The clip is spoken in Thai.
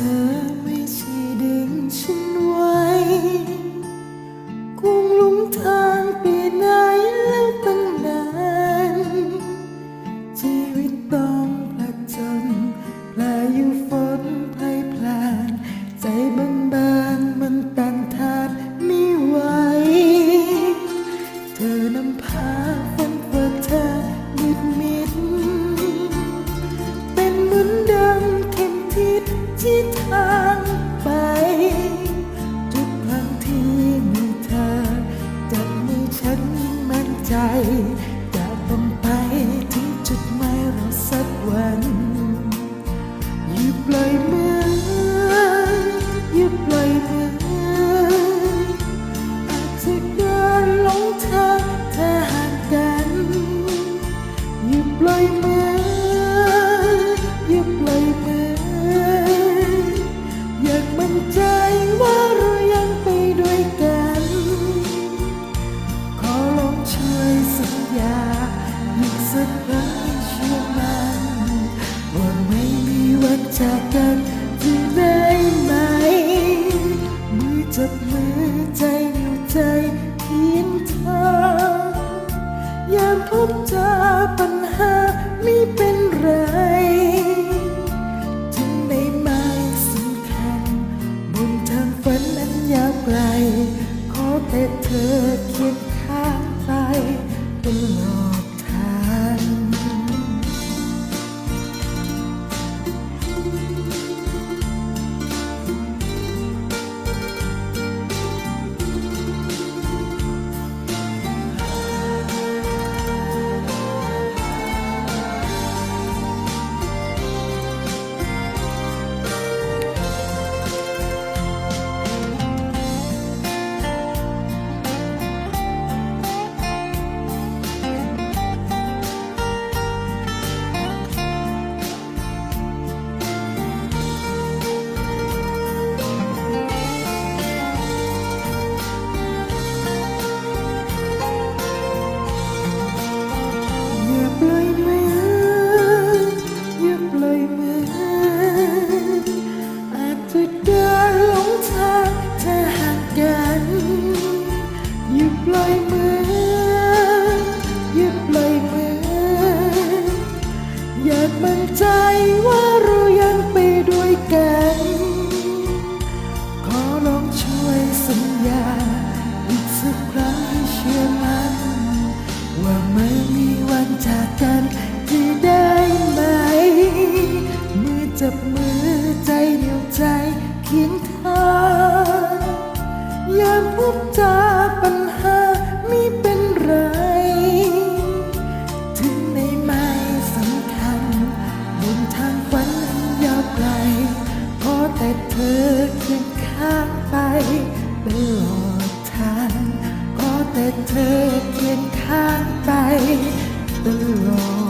turn รักรักเชื่นไม่มีวัจากกันจะได้ไหม มือจับมือใจอยู่ใจเพียงเธอยามพบเจอปัญหาไม่เป็นไรถึงในไม้สำคัญ บนทางฝนนั้นยาวไกล ขอแต่เธอเขี I was. แต่เธอเคียงข้างไปตลอด